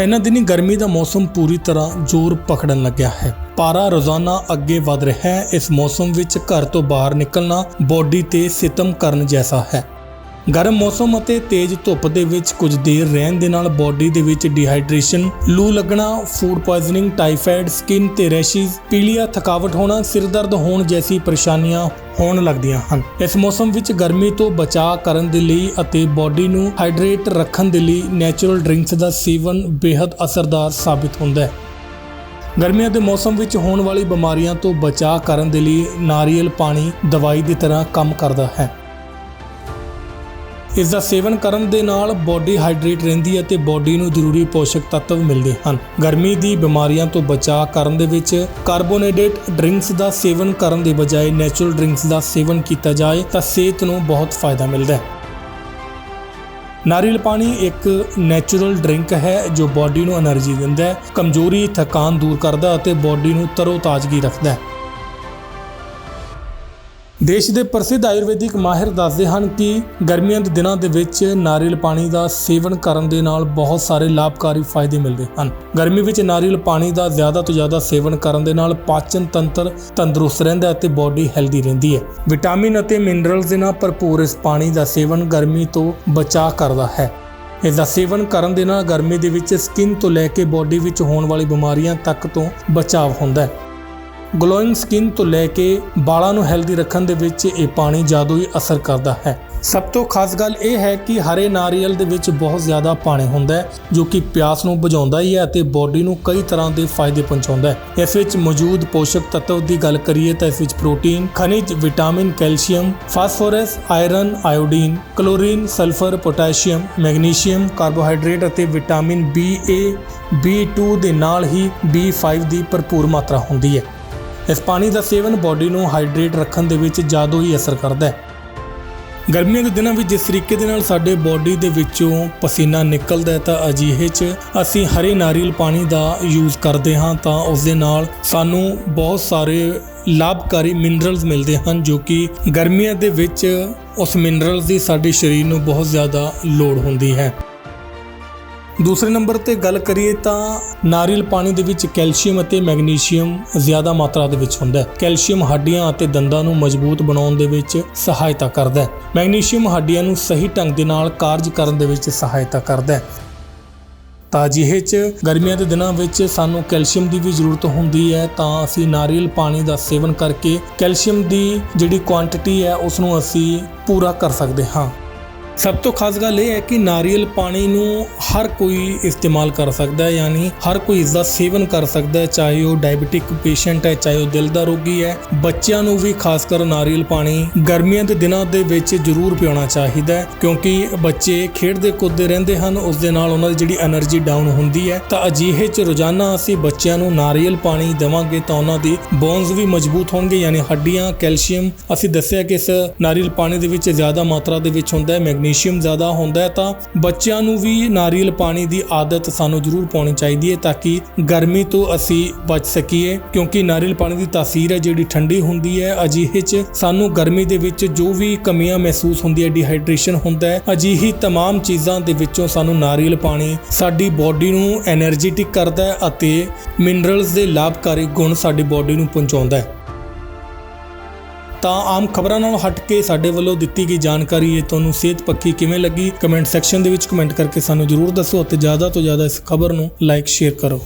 ਇਹਨਾਂ ਦਿਨੀ ਗਰਮੀ ਦਾ ਮੌਸਮ ਪੂਰੀ ਤਰ੍ਹਾਂ ਜ਼ੋਰ ਪਕੜਨ ਲੱਗਿਆ ਹੈ। ਪਾਰਾ ਰੋਜ਼ਾਨਾ ਅੱਗੇ ਵਧ ਰਿਹਾ ਹੈ। ਇਸ ਮੌਸਮ ਵਿੱਚ ਘਰ ਤੋਂ ਬਾਹਰ ਨਿਕਲਣਾ ਬੋਡੀ ਤੇ ਸਿਤਮ ਕਰਨ ਜੈਸਾ ਹੈ। ਗਰਮ ਮੌਸਮ ਅਤੇ ਤੇਜ਼ ਧੁੱਪ ਦੇ ਵਿੱਚ ਕੁਝ ਦੇਰ ਰਹਿਣ ਦੇ ਨਾਲ ਬੋਡੀ ਦੇ ਵਿੱਚ ਡੀਹਾਈਡਰੇਸ਼ਨ ਲੂ ਲੱਗਣਾ ਫੂਡ ਪੋਇਜ਼ਨਿੰਗ ਟਾਈਫਾਇਡ ਸਕਿਨ ਤੇ ਰੈਸ਼ਿਸ ਪੀਲੀਆ, ਥਕਾਵਟ ਹੋਣਾ, ਸਿਰ ਦਰਦ ਹੋਣ ਜੈਸੀ ਪਰੇਸ਼ਾਨੀਆਂ ਹੋਣ ਲੱਗਦੀਆਂ ਹਨ। ਇਸ ਮੌਸਮ ਵਿੱਚ ਗਰਮੀ ਤੋਂ ਬਚਾਅ ਕਰਨ ਦੇ ਲਈ ਅਤੇ ਬੋਡੀ ਨੂੰ ਹਾਈਡਰੇਟ ਰੱਖਣ ਦੇ ਲਈ ਨੈਚੁਰਲ ਡਰਿੰਕਸ ਦਾ ਸੇਵਨ ਬੇहद ਅਸਰਦਾਰ ਸਾਬਿਤ ਹੁੰਦਾ ਹੈ। ਗਰਮੀਆਂ ਦੇ ਮੌਸਮ ਵਿੱਚ ਹੋਣ ਵਾਲੀ ਬਿਮਾਰੀਆਂ ਤੋਂ ਬਚਾਅ ਕਰਨ ਦੇ ਲਈ ਨਾਰੀਅਲ ਪਾਣੀ ਦਵਾਈ ਦੀ ਤਰ੍ਹਾਂ ਕੰਮ ਕਰਦਾ ਹੈ। ਇਸ ਦਾ ਸੇਵਨ ਕਰਨ ਦੇ ਨਾਲ ਬੋਡੀ ਹਾਈਡਰੇਟ ਰਹਿੰਦੀ ਹੈ ਤੇ ਬੋਡੀ ਨੂੰ ਜ਼ਰੂਰੀ ਪੋਸ਼ਕ ਤੱਤਵ ਮਿਲਦੇ ਹਨ। ਗਰਮੀ ਦੀ ਬਿਮਾਰੀਆਂ ਤੋਂ ਬਚਾਅ ਕਰਨ ਦੇ ਵਿੱਚ ਕਾਰਬੋਨੇਟਡ ਡਰਿੰਕਸ ਦਾ ਸੇਵਨ ਕਰਨ ਦੇ ਬਜਾਏ ਨੈਚੁਰਲ ਡਰਿੰਕਸ ਦਾ ਸੇਵਨ ਕੀਤਾ ਜਾਏ ਤਾਂ ਸਿਹਤ ਨੂੰ ਬਹੁਤ ਫਾਇਦਾ ਮਿਲਦਾ ਹੈ। ਨਾਰੀਅਲ ਪਾਣੀ ਇੱਕ ਨੈਚੁਰਲ ਡਰਿੰਕ ਹੈ ਜੋ ਬੋਡੀ ਨੂੰ એનર્ਜੀ ਦਿੰਦਾ ਹੈ, ਕਮਜ਼ੋਰੀ, ਥਕਾਨ ਦੂਰ ਕਰਦਾ ਅਤੇ ਬੋਡੀ ਨੂੰ ਤਰੋਤਾਜ਼ਗੀ ਰੱਖਦਾ ਹੈ। ਦੇਸ਼ ਦੇ ਪ੍ਰਸਿੱਧ ਆਯੁਰਵੈਦਿਕ ਮਾਹਿਰ ਦੱਸਦੇ ਹਨ ਕਿ ਗਰਮੀਆਂ ਦੇ ਦਿਨਾਂ ਦੇ ਵਿੱਚ ਨਾਰੀਅਲ ਪਾਣੀ ਦਾ ਸੇਵਨ ਕਰਨ ਦੇ ਨਾਲ ਬਹੁਤ ਸਾਰੇ ਲਾਭਕਾਰੀ ਫਾਇਦੇ ਮਿਲਦੇ ਹਨ। ਗਰਮੀ ਵਿੱਚ ਨਾਰੀਅਲ ਪਾਣੀ ਦਾ ਜ਼ਿਆਦਾ ਤੋਂ ਜ਼ਿਆਦਾ ਸੇਵਨ ਕਰਨ ਦੇ ਨਾਲ ਪਾਚਨ ਤੰਤਰ ਤੰਦਰੁਸਤ ਰਹਿੰਦਾ ਅਤੇ ਬਾਡੀ ਹੈਲਦੀ ਰਹਿੰਦੀ ਹੈ। ਵਿਟਾਮਿਨ ਅਤੇ ਮਿਨਰਲਸ ਦੇ ਨਾਲ ਭਰਪੂਰ ਇਸ ਪਾਣੀ ਦਾ ਸੇਵਨ ਗਰਮੀ ਤੋਂ ਬਚਾਅ ਕਰਦਾ ਹੈ। ਇਸ ਦਾ ਸੇਵਨ ਕਰਨ ਦੇ ਨਾਲ ਗਰਮੀ ਦੇ ਵਿੱਚ ਸਕਿਨ ਤੋਂ ਲੈ ਕੇ ਬਾਡੀ ਵਿੱਚ ਹੋਣ ਵਾਲੀ ਬਿਮਾਰੀਆਂ ਤੱਕ ਤੋਂ ਬਚਾਅ ਹੁੰਦਾ ਹੈ। ਗਲੋਇੰਗ ਸਕਿਨ ਤੋਂ ਲੈ ਕੇ ਵਾਲਾਂ ਨੂੰ ਹੈਲਦੀ ਰੱਖਣ ਦੇ ਵਿੱਚ ਇਹ ਪਾਣੀ ਜਾਦੂਈ ਅਸਰ ਕਰਦਾ ਹੈ। ਸਭ ਤੋਂ ਖਾਸ ਗੱਲ ਇਹ ਹੈ ਕਿ ਹਰੇ ਨਾਰੀਅਲ ਦੇ ਵਿੱਚ ਬਹੁਤ ਜ਼ਿਆਦਾ ਪਾਣੀ ਹੁੰਦਾ ਹੈ, ਜੋ ਕਿ ਪਿਆਸ ਨੂੰ ਬੁਝਾਉਂਦਾ ਹੀ ਹੈ ਅਤੇ ਬੋਡੀ ਨੂੰ ਕਈ ਤਰ੍ਹਾਂ ਦੇ ਫਾਇਦੇ ਪਹੁੰਚਾਉਂਦਾ ਹੈ। ਇਸ ਵਿੱਚ ਮੌਜੂਦ ਪੋਸ਼ਕ ਤੱਤਵ ਦੀ ਗੱਲ ਕਰੀਏ ਤਾਂ ਇਸ ਵਿੱਚ ਪ੍ਰੋਟੀਨ ਖਣਿਜ vitamin calcium phosphorus iron iodine chlorine sulphur potassium magnesium carbohydrate ਅਤੇ ਵਿਟਾਮਿਨ BA B2 ਦੇ ਨਾਲ ਹੀ B5 ਦੀ ਭਰਪੂਰ ਮਾਤਰਾ ਹੁੰਦੀ ਹੈ। ਇਸ ਪਾਣੀ ਦਾ ਸੇਵਨ ਬਾਡੀ ਨੂੰ ਹਾਈਡਰੇਟ ਰੱਖਣ ਦੇ ਵਿੱਚ ਜਾਦੂ ਹੀ ਅਸਰ ਕਰਦਾ ਹੈ। ਗਰਮੀਆਂ ਦੇ ਦਿਨਾਂ ਵਿੱਚ ਜਿਸ ਤਰੀਕੇ ਦੇ ਨਾਲ ਸਾਡੇ ਬਾਡੀ ਦੇ ਵਿੱਚੋਂ ਪਸੀਨਾ ਨਿਕਲਦਾ ਹੈ ਤਾਂ ਅਜਿਹੇ 'ਚ ਅਸੀਂ ਹਰੇ ਨਾਰੀਅਲ ਪਾਣੀ ਦਾ ਯੂਜ਼ ਕਰਦੇ ਹਾਂ ਤਾਂ ਉਸ ਦੇ ਨਾਲ ਸਾਨੂੰ ਬਹੁਤ ਸਾਰੇ ਲਾਭਕਾਰੀ ਮਿਨਰਲਸ ਮਿਲਦੇ ਹਨ ਜੋ ਕਿ ਗਰਮੀਆਂ ਦੇ ਵਿੱਚ ਉਸ ਮਿਨਰਲਸ ਦੀ ਸਾਡੇ ਸਰੀਰ ਨੂੰ ਬਹੁਤ ਜ਼ਿਆਦਾ ਲੋੜ ਹੁੰਦੀ ਹੈ। ਦੂਸਰੇ ਨੰਬਰ ਤੇ ਗੱਲ ਕਰੀਏ ਤਾਂ ਨਾਰੀਅਲ ਪਾਣੀ ਦੇ ਵਿੱਚ ਕੈਲਸ਼ੀਅਮ ਅਤੇ ਮੈਗਨੀਸ਼ੀਅਮ ਜ਼ਿਆਦਾ ਮਾਤਰਾ ਦੇ ਵਿੱਚ ਹੁੰਦਾ ਹੈ। ਕੈਲਸ਼ੀਅਮ ਹੱਡੀਆਂ ਅਤੇ ਦੰਦਾਂ ਨੂੰ ਮਜ਼ਬੂਤ ਬਣਾਉਣ ਦੇ ਵਿੱਚ ਸਹਾਇਤਾ ਕਰਦਾ ਹੈ। ਮੈਗਨੀਸ਼ੀਅਮ ਹੱਡੀਆਂ ਨੂੰ ਸਹੀ ਢੰਗ ਦੇ ਨਾਲ ਕਾਰਜ ਕਰਨ ਦੇ ਵਿੱਚ ਸਹਾਇਤਾ ਕਰਦਾ ਹੈ। ਤਾਂ ਜਿਹੇ 'ਚ ਗਰਮੀਆਂ ਦੇ ਦਿਨਾਂ ਵਿੱਚ ਸਾਨੂੰ ਕੈਲਸ਼ੀਅਮ ਦੀ ਵੀ ਜ਼ਰੂਰਤ ਹੁੰਦੀ ਹੈ, ਤਾਂ ਅਸੀਂ ਨਾਰੀਅਲ ਪਾਣੀ ਦਾ ਸੇਵਨ ਕਰਕੇ ਕੈਲਸ਼ੀਅਮ ਦੀ ਜਿਹੜੀ ਕੁਆਂਟੀਟੀ ਹੈ ਉਸ ਨੂੰ ਅਸੀਂ ਪੂਰਾ ਕਰ ਸਕਦੇ ਹਾਂ। ਸਭ ਤੋਂ ਖਾਸ ਗੱਲ ਇਹ ਹੈ ਕਿ ਨਾਰੀਅਲ ਪਾਣੀ ਨੂੰ ਹਰ ਕੋਈ ਇਸਤੇਮਾਲ ਕਰ ਸਕਦਾ ਹੈ, ਯਾਨੀ ਹਰ ਕੋਈ ਇਸ ਦਾ ਸੇਵਨ ਕਰ ਸਕਦਾ ਹੈ, ਚਾਹੇ ਉਹ ਡਾਇਬੀਟਿਕ ਪੇਸ਼ੈਂਟ ਹੈ, ਚਾਹੇ ਉਹ ਦਿਲ ਦਾ ਰੋਗੀ ਹੈ। ਬੱਚਿਆਂ ਨੂੰ ਵੀ ਖਾਸ ਕਰ ਨਾਰੀਅਲ ਪਾਣੀ ਗਰਮੀਆਂ ਦੇ ਦਿਨਾਂ ਦੇ ਵਿੱਚ ਜ਼ਰੂਰ ਪਿਉਣਾ ਚਾਹੀਦਾ ਹੈ, ਕਿਉਂਕਿ ਬੱਚੇ ਖੇਡਦੇ, ਕੁੱਦਦੇ ਰਹਿੰਦੇ ਹਨ, ਉਸ ਦੇ ਨਾਲ ਉਹਨਾਂ ਦੀ ਜਿਹੜੀ એનર્ਜੀ ਡਾਊਨ ਹੁੰਦੀ ਹੈ। ਤਾਂ ਅਜਿਹੇ ਚ ਰੋਜ਼ਾਨਾ ਅਸੀਂ ਬੱਚਿਆਂ ਨੂੰ ਨਾਰੀਅਲ ਪਾਣੀ ਦੇਵਾਂਗੇ ਤਾਂ ਉਹਨਾਂ ਦੀ ਬੋਨਸ ਵੀ ਮਜ਼ਬੂਤ ਹੋਣਗੇ, ਯਾਨੀ ਹੱਡੀਆਂ, ਕੈਲਸ਼ੀਅਮ, ਅਸੀਂ ਦੱਸਿਆ ਕਿ ਇਸ ਨਾਰੀਅਲ ਪਾਣੀ ਦੇ ਵਿੱਚ ਜ਼ਿਆਦਾ ਮਾਤਰਾ ਦੇ ਵਿੱਚ ਹੁੰਦਾ ਹੈ ਮੈਗਨੀ ਮੈਗਨੀਸ਼ੀਅਮ ਜ਼ਿਆਦਾ ਹੁੰਦਾ ਹੈ ਤਾਂ ਬੱਚਿਆਂ ਨੂੰ ਵੀ ਨਾਰੀਅਲ ਪਾਣੀ ਦੀ ਆਦਤ ਸਾਨੂੰ ਜ਼ਰੂਰ ਪਾਉਣੀ ਚਾਹੀਦੀ ਹੈ ਤਾਂ ਕਿ ਗਰਮੀ ਤੋਂ ਅਸੀਂ ਬਚ ਸਕੀਏ, ਕਿਉਂਕਿ ਨਾਰੀਅਲ ਪਾਣੀ ਦੀ ਤਾਸੀਰ ਹੈ ਜਿਹੜੀ ਠੰਡੀ ਹੁੰਦੀ ਹੈ। ਅਜਿਹੇ 'ਚ ਸਾਨੂੰ ਗਰਮੀ ਦੇ ਵਿੱਚ ਜੋ ਵੀ ਕਮੀਆਂ ਮਹਿਸੂਸ ਹੁੰਦੀ ਹੈ ਡਿਹਾਈਡਰੇਸ਼ਨ ਹੁੰਦਾ ਹੈ। ਅਜਿਹੀ ਤਮਾਮ ਚੀਜ਼ਾਂ ਦੇ ਵਿੱਚੋਂ ਸਾਨੂੰ ਨਾਰੀਅਲ ਪਾਣੀ ਸਾਡੀ ਬਾਡੀ ਨੂੰ એનર્ਜੈਟਿਕ ਕਰਦਾ ਹੈ ਅਤੇ ਮਿਨਰਲਸ ਦੇ ਲਾਭਕਾਰੀ ਗੁਣ ਸਾਡੀ ਬਾਡੀ ਨੂੰ ਪਹੁੰਚਾਉਂਦਾ ਹੈ। ਤਾਂ ਆਮ ਖਬਰਾਂ ਨਾਲੋਂ ਹਟ ਕੇ ਸਾਡੇ ਵੱਲੋਂ ਦਿੱਤੀ ਗਈ ਜਾਣਕਾਰੀ ਇਹ ਤੁਹਾਨੂੰ ਸਿਹਤ ਪੱਖੀ ਕਿਵੇਂ ਲੱਗੀ? ਕਮੈਂਟ ਸੈਕਸ਼ਨ ਦੇ ਵਿੱਚ ਕਮੈਂਟ ਕਰਕੇ ਸਾਨੂੰ ਜਰੂਰ ਦੱਸੋ ਅਤੇ ਜ਼ਿਆਦਾ ਤੋਂ ਜ਼ਿਆਦਾ ਇਸ ਖਬਰ ਨੂੰ ਲਾਈਕ ਸ਼ੇਅਰ ਕਰੋ।